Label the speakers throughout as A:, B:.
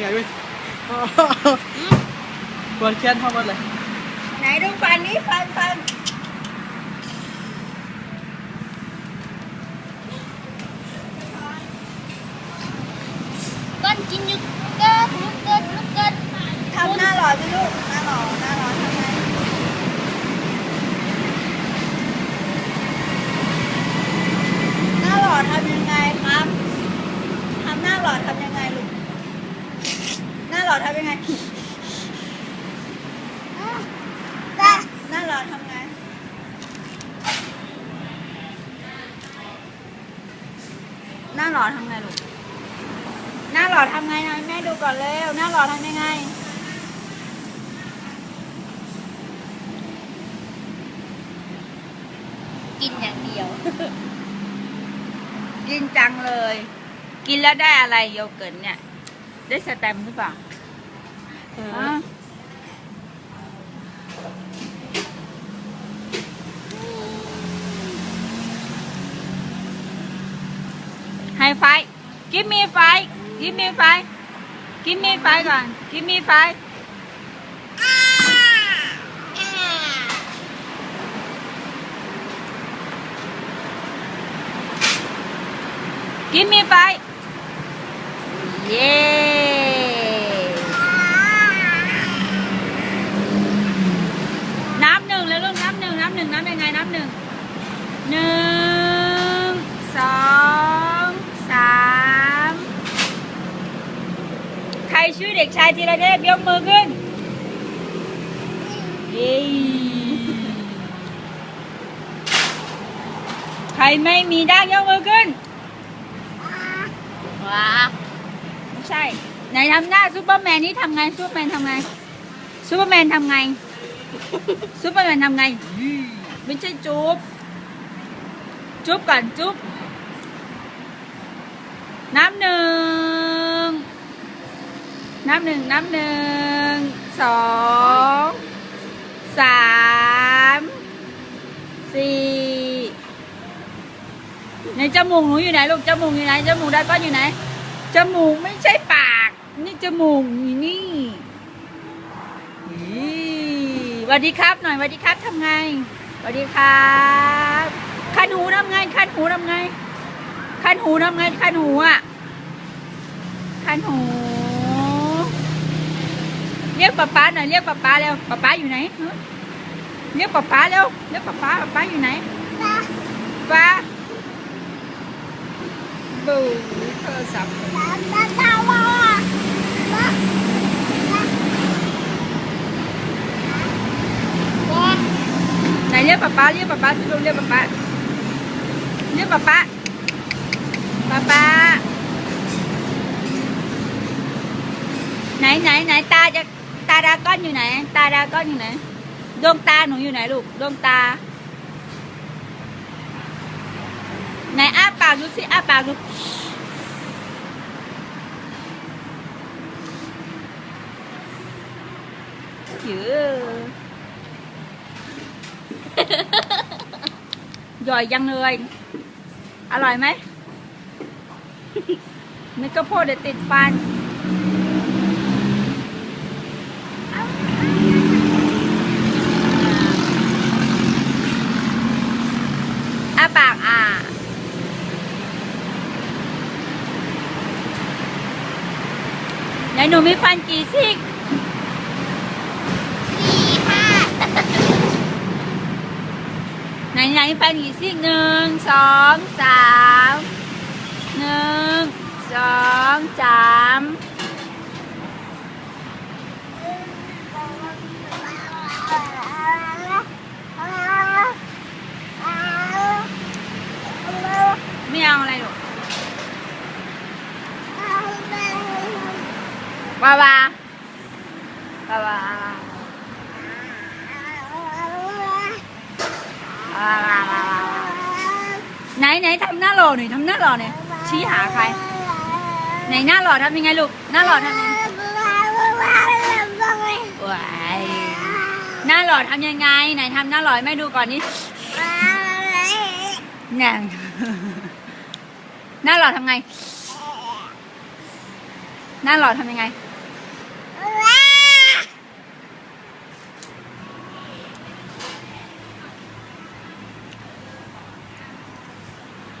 A: อ้เหนื่อยเว้ยปวดแขนเท่าหมดเลย
B: ไหนดูฟันนี้ฟันฟัน
C: ก้อนกินอยุกเกิดลุกเกิดลุกเกิด
B: ทำหน้าหล่อสิลูกหน้าหล่อหน้าหล่อทำไงหน้าหล่อทำยังไงครับทำหน้าหล่อทำยังไงลูก หน้าหล่อทำยังไงหน้าหล่อทำไงหน้าหล่อทำไงลูกหน้าหล่อทำไงนะแม่ดูก่อนเร็วหน้าหล่อทำยังไง
C: กินอย่างเดียว
B: กินจังเลย กินแล้วได้อะไรโยเกิร์ตเนี่ย ได้สแตมป์หรือเปล่า ฮะไฮไฟกิมมีไฟกิมมีไฟกิมมีไฟก่อนกิมมีไฟกิมมีไฟเย้น้ำหนึ่งแล้วลูกน้ำหนึ่งน้ำหนึ่งน้ำยังไงน้ำหนึ่งหนึ่งสองสามใค รชื่อเด็กชายธีรเทพยกมือขึ้นเย้ใครไม่มีด้างยกมือขึ้น
C: ว้า
B: ไม่ใช่ ไหนทำหน้าซูเปอร์แมนนี่ทำไงซูเปอร์แมนทำไงซูเปอร์แมนทำไงซูเปอร์แมนทำไง ไม่ใช่จุ๊บ จุ๊บก่อนจุ๊บน้ำหนึ่ง น้ำหนึ่งน้ำหนึ่งสองสามสี่ในจมูกหนูอยู่ไหนลูกจมูกอยู่ไหนจมูกได้ก้อนอยู่ไหนจมูกไม่ใช่ปาก นี่จมูกอยู่นี่อีสวัสดีครับ หน่อยสวัสดีครับทำไงสวัสดีครับคันหูทำไงคันหูทำไงคันหูทำไงคันหูอะคันหู เรียกป๊าป๊าหน่อยเรียกป๊าป๊าเร็วป๊าป๊าอยู่ไหนฮะเรียกป๊าป๊าเร็วเรียกป๊าป๊าป๊าป๊าอยู่ไหนป๊าบูโทรศัพท์ไหนเรียกป๊าป๊าเรียกป๊าป๊าที่ลงเรียกป๊าป๊าเรียกป๊าป๊าป๊าป๊าไหนไหนไหนตาจะตา ดาก้อนอยู่ไหน ตาดาก้อนอยู่ไหน ดวงตาหนูอยู่ไหนลูก ดวงตา ไหนอ้าปากดูสิอ้าปากดูเยอะย่อยยังเลย อร่อยไหมนึกก็โพดเดี๋ยวติดฟัน อ้าปากอ่า ไหนหนูมีฟันกี่ซี่
C: สี่ห้า
B: ไหนไหนฟันกี่ซี่หนึ่งสองสามหนึ่งสองสามไม่เอาอะไรหรอกวาวาวาวาไหนไหนทำหน้าหล่อหน่อยทำหน้าหล่อหน่อยชี้หาใคร ไหนหน้าหล่อทำยังไงลูกหน้าหล่อทำยังไงว้ายหน้าหล่อทำยังไง ไหนทำหน้าหล่อให้แม่ดูก่อนนี่นี่ยหน้าหล่อทำไง หน้าหล่อทำยังไง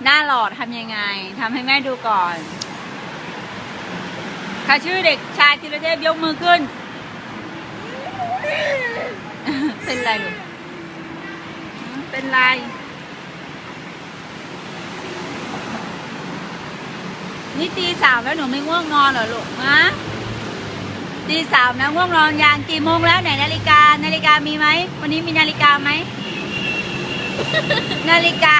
B: หน้าหล่อทำยังไงทำให้แม่ดูก่อนค่ะชื่อเด็กชายธีรเทพยกมือขึ้น เป็นไรลูกเป็นไรนี่ตีสามแล้วหนูไม่ง่วงนอนเหรอลูกฮะตีสามนะง่วงนอนยังกี่โมงแล้วไหนนาฬิกา นาฬิกามีไหม วันนี้มีนาฬิกาไหม นาฬิกา